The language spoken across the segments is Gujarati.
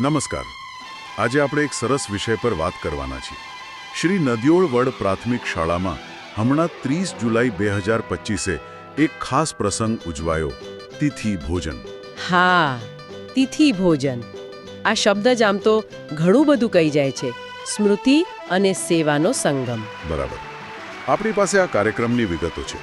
નમસ્કાર. આજે આપણે એક સરસ વિષય પર વાત કરવાના છીએ. શ્રી નદિયોળ વડ પ્રાથમિક શાળામાં હમણાં ત્રીસ જુલાઈ બે હજાર પચીસે એક ખાસ પ્રસંગ ઉજવાયો તિથિ ભોજન. હા તિથિ ભોજન. આ શબ્દ જ આમ તો ઘણું બધું કહી જાય છે. સ્મૃતિ અને સેવાનો સંગમ. બરાબર. આપણી પાસે આ કાર્યક્રમની વિગતો છે.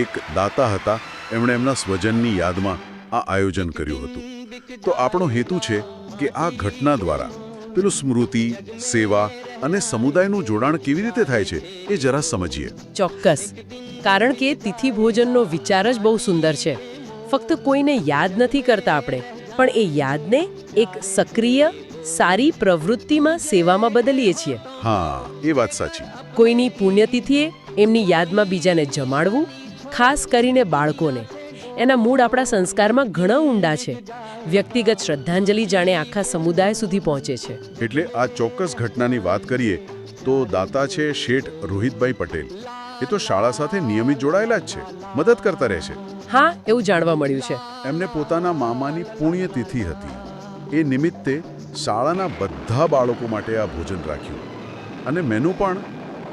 એક દાતા હતા એમણે એમના સ્વજનની યાદમાં આ આયોજન કર્યું હતું. તો આપણો હેતુ છે કે આ ઘટના દ્વારા પેલું સ્મૃતિ સેવા અને સમુદાયનું જોડાણ કેવી રીતે થાય છે એ જરા સમજીએ. ચોક્કસ. કારણ કે તિથિ ભોજનનો વિચાર જ બહુ સુંદર છે. ફક્ત કોઈને યાદ નથી કરતા આપણે પણ એ યાદને એક સક્રિય સારી પ્રવૃત્તિમાં સેવામાં બદલીએ છીએ. હા એ વાત સાચી. કોઈની પુણ્યતિથિએ એમની યાદમાં બીજાને જમાડવું ખાસ કરીને બાળકોને. એના મૂળ આપણા સંસ્કારમાં ઘણા ઊંડા છે. વ્યક્તિગત શ્રદ્ધાંજલિ જાણે આખા સમુદાય સુધી પહોંચે છે. એટલે આ ચોક્કસ ઘટનાની વાત કરીએ તો દાતા છે શેઠ રોહિતભાઈ પટેલ. એ તો શાળા સાથે નિયમિત જોડાયેલા જ છે. મદદ કરતા રહે છે. હા એવું જાણવા મળ્યું છે. એમને પોતાના મામાની પુણ્યતિથિ હતી. એ નિમિત્તે શાળાના બધા બાળકો માટે આ ભોજન રાખ્યું. અને મેનુ પણ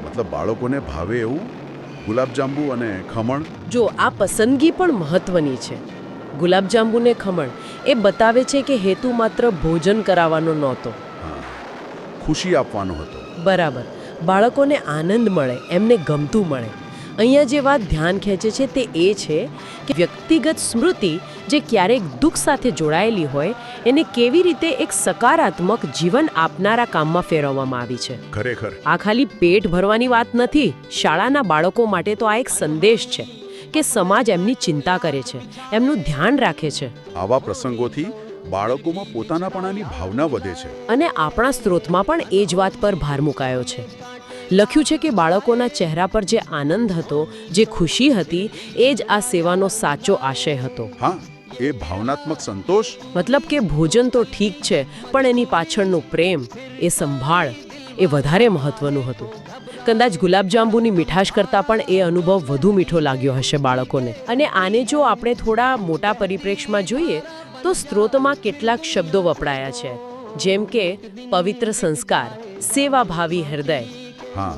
મતલબ બાળકોને ભાવે એવું ગુલાબજાંબુ અને ખમણ? જો આ પસંદગી પણ મહત્વની છે. ગુલાબજાંબુ ને ખમણ એ બતાવે છે કે હેતુ માત્ર ભોજન કરાવવાનો નહોતો. ખુશી આપવાનો હતો. બરાબર. બાળકોને આનંદ મળે એમને ગમતું મળે. અહીંયા જે વાત ધ્યાન ખેંચે છે તે એ છે કે વ્યક્તિગત સ્મૃતિ જે ક્યારેક દુઃખ સાથે જોડાયેલી હોય એને કેવી રીતે એક સકારાત્મક જીવન આપનારા કામમાં ફેરવવામાં આવી છે? ખરેખર. આ ખાલી પેટ ભરવાની વાત નથી શાળાના બાળકો માટે તો આ એક સંદેશ છે કે સમાજ એમની ચિંતા કરે છે એમનું ધ્યાન રાખે છે. આવા પ્રસંગોથી બાળકોમાં પોતાનાપણાની ભાવના વધે છે. અને આપણા સ્ત્રોતમાં પણ એ જ વાત પર ભાર મુકાયો છે. લખ્યું છે કે બાળકોના ચહેરા પર જે આનંદ હતો જે ખુશી હતી એ જ આ સેવાનો સાચો આશય હતો. હા એ ભાવનાત્મક સંતોષ? મતલબ કે ભોજન તો ઠીક છે પણ એની પાછળનો પ્રેમ એ સંભાળ એ વધારે મહત્વનું હતું. કદાચ ગુલાબજાંબુની મીઠાશ કરતાં પણ એ અનુભવ વધુ મીઠો લાગ્યો હશે બાળકોને. અને આને જો આપણે થોડા મોટા પરિપ્રેક્ષમાં જોઈએ તો સ્ત્રોતમાં કેટલાક શબ્દો વપરાયા છે. જેમ કે પવિત્ર સંસ્કાર સેવાભાવી હૃદય હા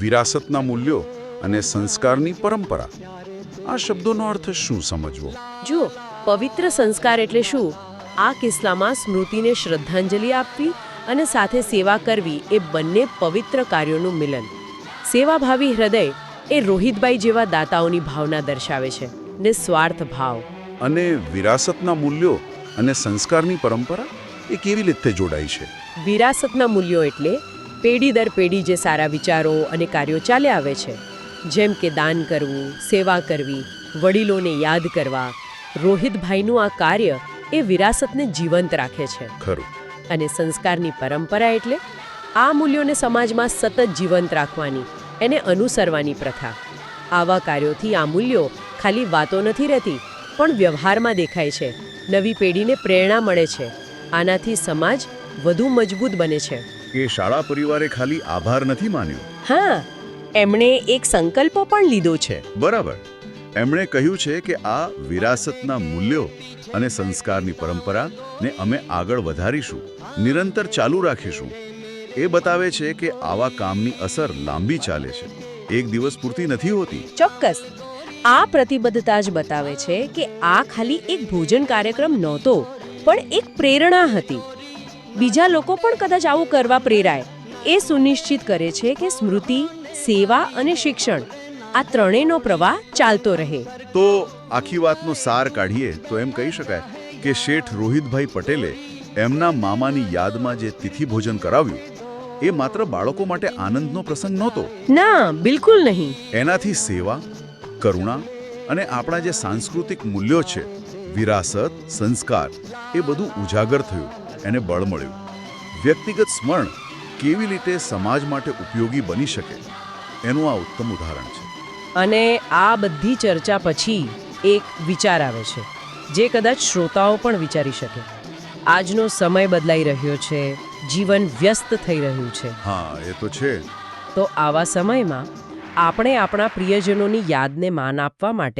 વિરાસતના મૂલ્યો અને સંસ્કારની પરંપરા. આ શબ્દોનો અર્થ શું સમજવો? જો પવિત્ર સંસ્કાર એટલે શું? આ કિસ્સામાં સ્મૃતિને શ્રદ્ધાંજલિ આપવી અને સાથે સેવા કરવી એ બંને પવિત્ર કાર્યોનું મિલન. સેવાભાવી હૃદય એ રોહિતભાઈ જેવા દાતાઓની ભાવના દર્શાવે છે ને સ્વાર્થ ભાવ. અને વિરાસતના મૂલ્યો અને સંસ્કારની પરંપરા એ કેવી રીતે જોડાય છે? વિરાસતના મૂલ્યો એટલે પેઢી દર પેઢી જે સારા વિચારો અને કાર્યો ચાલ્યા આવે છે જેમ કે દાન કરવું સેવા કરવી વડીલોને યાદ કરવા રોહિતભાઈનું આ કાર્ય એ વિરાસતને જીવંત રાખે છે. ખરું. અને સંસ્કારની પરંપરા એટલે આ મૂલ્યોને સમાજમાં સતત જીવંત રાખવાની એને અનુસરવાની પ્રથા. આવા કાર્યોથી આ મૂલ્યો ખાલી વાતો નથી રહેતી પણ વ્યવહારમાં દેખાય છે. નવી પેઢીને પ્રેરણા મળે છે. આનાથી સમાજ વધુ મજબૂત બને છે. એ શાળા પરિવારે ખાલી આભાર નથી માન્યો? હા એમણે એક સંકલ્પ પણ લીધો છે. બરાબર. એમણે કહ્યું છે કે આ વિરાસતના મૂલ્યો અને સંસ્કારની પરંપરા ને અમે આગળ વધારીશું નિરંતર ચાલુ રાખીશું. એ બતાવે છે કે આવા કામની અસર લાંબી ચાલે છે. એક દિવસ પૂરતી નથી હોતી. ચોક્કસ. આ પ્રતિબદ્ધતા જ બતાવે છે કે આ ખાલી એક ભોજન કાર્યક્રમ નહોતો પણ એક પ્રેરણા હતી. બીજા લોકો પણ કદાચ આવું કરવા પ્રેરાય. એ સુનિશ્ચિત કરે છે કે સ્મૃતિ સેવા અને શિક્ષણ આ ત્રણેયનો પ્રવાહ ચાલતો રહે. તો આખી વાતનો સાર કાઢીએ તો એમ કહી શકાય કે શેઠ રોહિતભાઈ પટેલે એમના મામાની યાદમાં જે તિથિ ભોજન કરાવ્યું એ માત્ર બાળકો માટે આનંદનો પ્રસંગ નહોતો. ના બિલકુલ નહીં. એનાથી સેવા કરુણા અને આપણા જે સાંસ્કૃતિક મૂલ્યો છે વિરાસત સંસ્કાર એ બધું ઉજાગર થયું. એને બળ મળ્યું. વ્યક્તિગત સ્મરણ કેવી રીતે સમાજ માટે ઉપયોગી બની શકે એનું આ ઉત્તમ ઉદાહરણ છે. અને આ બધી ચર્ચા પછી એક વિચાર આવે છે જે કદાચ શ્રોતાઓ પણ વિચારી શકે. આજનો સમય બદલાઈ રહ્યો છે જીવન વ્યસ્ત થઈ રહ્યું છે. હા એ તો છે. તો આવા સમયમાં આપણે આપણા પ્રિયજનોની યાદને માન આપવા માટે